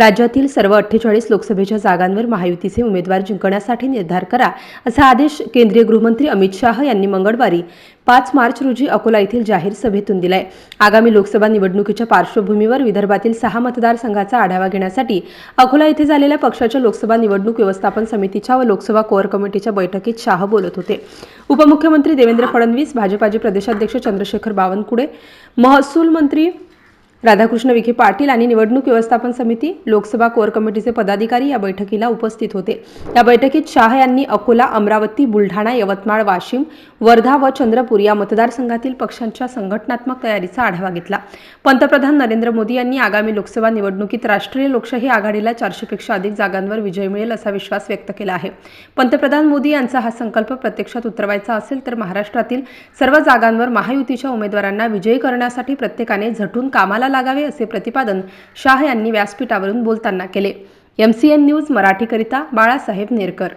राज्यातील सर्व अठ्ठेचाळीस लोकसभेच्या जागांवर महायुतीचे उमेदवार जिंकण्यासाठी निर्धार करा असा आदेश केंद्रीय गृहमंत्री अमित शाह यांनी मंगळवारी पाच मार्च रोजी अकोला येथील जाहीर सभेतून दिलाय. आगामी लोकसभा निवडणुकीच्या पार्श्वभूमीवर विदर्भातील सहा मतदारसंघाचा आढावा घेण्यासाठी अकोला येथे झालेल्या पक्षाच्या लोकसभा निवडणूक व्यवस्थापन समितीच्या व लोकसभा कोअर कमिटीच्या बैठकीत शाह बोलत होते. उपमुख्यमंत्री देवेंद्र फडणवीस भाजपाचे प्रदेशाध्यक्ष चंद्रशेखर बावनकुळे महसूल मंत्री राधाकृष्ण विखे पाटील आणि निवडणूक व्यवस्थापन समिती लोकसभा कोर कमिटीचे पदाधिकारी या बैठकीला उपस्थित होते. या बैठकीत शाह यांनी अकोला अमरावती बुलढाणा यवतमाळ वाशिम वर्धा व चंद्रपूर या मतदारसंघातील पक्षांच्या संघटनात्मक तयारीचा आढावा घेतला. पंतप्रधान नरेंद्र मोदी यांनी आगामी लोकसभा निवडणुकीत राष्ट्रीय लोकशाही आघाडीला चारशेपेक्षा अधिक जागांवर विजय मिळेल असा विश्वास व्यक्त केला आहे. पंतप्रधान मोदी यांचा हा संकल्प प्रत्यक्षात उतरवायचा असेल तर महाराष्ट्रातील सर्व जागांवर महायुतीच्या उमेदवारांना विजयी करण्यासाठी प्रत्येकाने झटून कामाला लागावे असे प्रतिपादन शाह यांनी व्यासपीठावरून बोलताना केले. एमसीएन न्यूज मराठीकरिता बाळासाहेब नेरकर